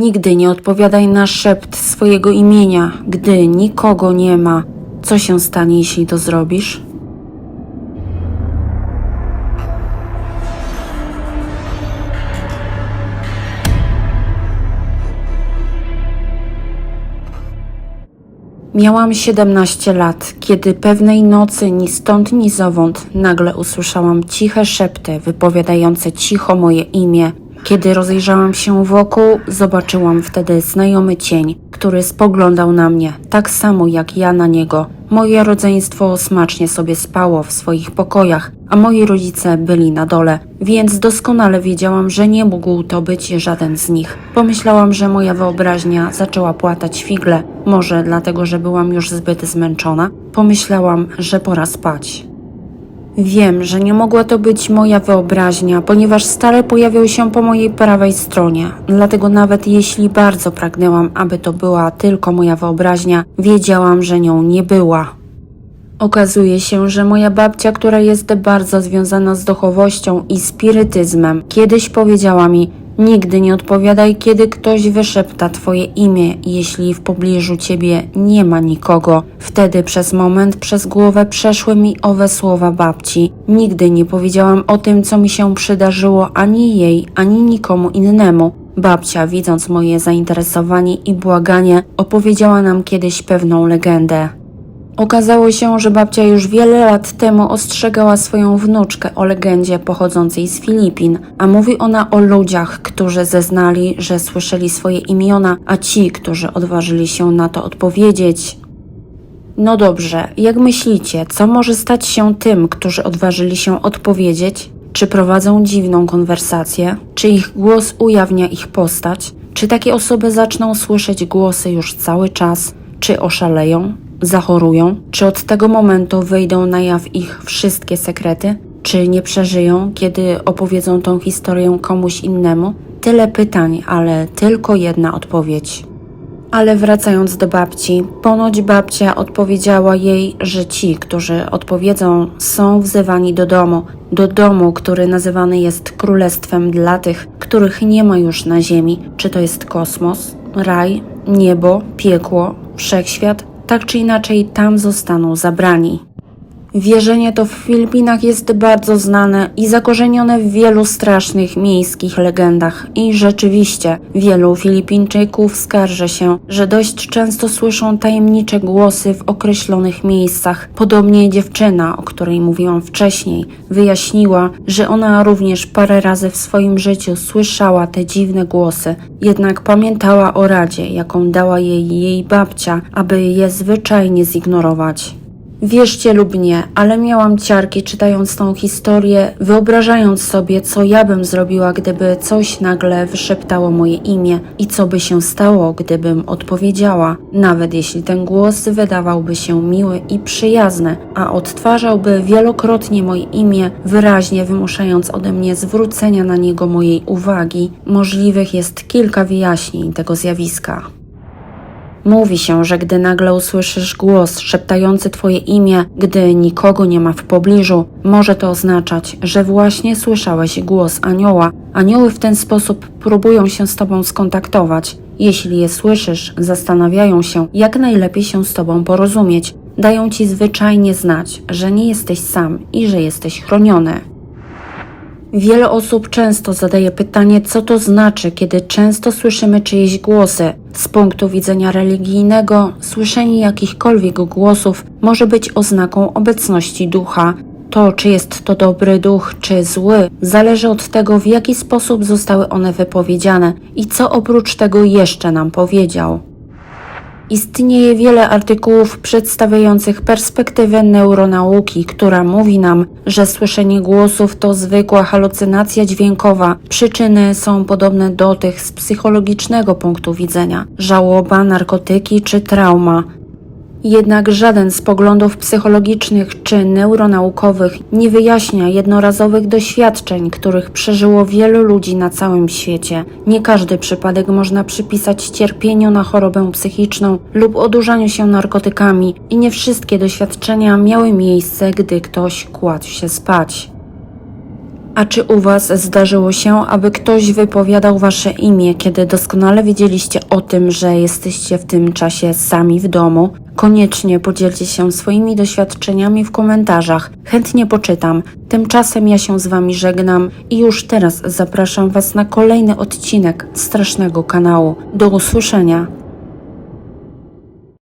Nigdy nie odpowiadaj na szept swojego imienia, gdy nikogo nie ma. Co się stanie, jeśli to zrobisz? Miałam 17 lat, kiedy pewnej nocy ni stąd ni zowąd nagle usłyszałam ciche szepty wypowiadające cicho moje imię. Kiedy rozejrzałam się wokół, zobaczyłam wtedy znajomy cień, który spoglądał na mnie, tak samo jak ja na niego. Moje rodzeństwo smacznie sobie spało w swoich pokojach, a moi rodzice byli na dole, więc doskonale wiedziałam, że nie mógł to być żaden z nich. Pomyślałam, że moja wyobraźnia zaczęła płatać figle, może dlatego, że byłam już zbyt zmęczona. Pomyślałam, że pora spać. Wiem, że nie mogła to być moja wyobraźnia, ponieważ stale pojawiał się po mojej prawej stronie. Dlatego nawet jeśli bardzo pragnęłam, aby to była tylko moja wyobraźnia, wiedziałam, że nią nie była. Okazuje się, że moja babcia, która jest bardzo związana z duchowością i spirytyzmem, kiedyś powiedziała mi: Nigdy nie odpowiadaj, kiedy ktoś wyszepta Twoje imię, jeśli w pobliżu Ciebie nie ma nikogo. Wtedy przez moment przez głowę przeszły mi owe słowa babci. Nigdy nie powiedziałam o tym, co mi się przydarzyło ani jej, ani nikomu innemu. Babcia, widząc moje zainteresowanie i błaganie, opowiedziała nam kiedyś pewną legendę. Okazało się, że babcia już wiele lat temu ostrzegała swoją wnuczkę o legendzie pochodzącej z Filipin, a mówi ona o ludziach, którzy zeznali, że słyszeli swoje imiona, a ci, którzy odważyli się na to odpowiedzieć. No dobrze, jak myślicie, co może stać się tym, którzy odważyli się odpowiedzieć? Czy prowadzą dziwną konwersację? Czy ich głos ujawnia ich postać? Czy takie osoby zaczną słyszeć głosy już cały czas? Czy oszaleją? Zachorują? Czy od tego momentu wyjdą na jaw ich wszystkie sekrety? Czy nie przeżyją, kiedy opowiedzą tą historię komuś innemu? Tyle pytań, ale tylko jedna odpowiedź. Ale wracając do babci, ponoć babcia odpowiedziała jej, że ci, którzy odpowiedzą, są wzywani do domu, do domu, który nazywany jest królestwem dla tych, których nie ma już na ziemi. Czy to jest kosmos, raj, niebo, piekło, wszechświat? Tak czy inaczej, tam zostaną zabrani. Wierzenie to w Filipinach jest bardzo znane i zakorzenione w wielu strasznych miejskich legendach. I rzeczywiście, wielu Filipińczyków skarży się, że dość często słyszą tajemnicze głosy w określonych miejscach. Podobnie dziewczyna, o której mówiłam wcześniej, wyjaśniła, że ona również parę razy w swoim życiu słyszała te dziwne głosy, jednak pamiętała o radzie, jaką dała jej jej babcia, aby je zwyczajnie zignorować. Wierzcie lub nie, ale miałam ciarki czytając tą historię, wyobrażając sobie, co ja bym zrobiła, gdyby coś nagle wyszeptało moje imię i co by się stało, gdybym odpowiedziała, nawet jeśli ten głos wydawałby się miły i przyjazny, a odtwarzałby wielokrotnie moje imię, wyraźnie wymuszając ode mnie zwrócenia na niego mojej uwagi. Możliwych jest kilka wyjaśnień tego zjawiska. Mówi się, że gdy nagle usłyszysz głos szeptający Twoje imię, gdy nikogo nie ma w pobliżu, może to oznaczać, że właśnie słyszałeś głos anioła. Anioły w ten sposób próbują się z Tobą skontaktować. Jeśli je słyszysz, zastanawiają się, jak najlepiej się z Tobą porozumieć. Dają Ci zwyczajnie znać, że nie jesteś sam i że jesteś chroniony. Wiele osób często zadaje pytanie, co to znaczy, kiedy często słyszymy czyjeś głosy. Z punktu widzenia religijnego, słyszenie jakichkolwiek głosów może być oznaką obecności ducha. To, czy jest to dobry duch, czy zły, zależy od tego, w jaki sposób zostały one wypowiedziane i co oprócz tego jeszcze nam powiedział. Istnieje wiele artykułów przedstawiających perspektywę neuronauki, która mówi nam, że słyszenie głosów to zwykła halucynacja dźwiękowa. Przyczyny są podobne do tych z psychologicznego punktu widzenia żałoba, narkotyki czy trauma. Jednak żaden z poglądów psychologicznych czy neuronaukowych nie wyjaśnia jednorazowych doświadczeń, których przeżyło wielu ludzi na całym świecie. Nie każdy przypadek można przypisać cierpieniu na chorobę psychiczną lub odurzaniu się narkotykami i nie wszystkie doświadczenia miały miejsce, gdy ktoś kładł się spać. A czy u Was zdarzyło się, aby ktoś wypowiadał Wasze imię, kiedy doskonale wiedzieliście o tym, że jesteście w tym czasie sami w domu? Koniecznie podzielcie się swoimi doświadczeniami w komentarzach. Chętnie poczytam. Tymczasem ja się z Wami żegnam i już teraz zapraszam Was na kolejny odcinek strasznego kanału. Do usłyszenia.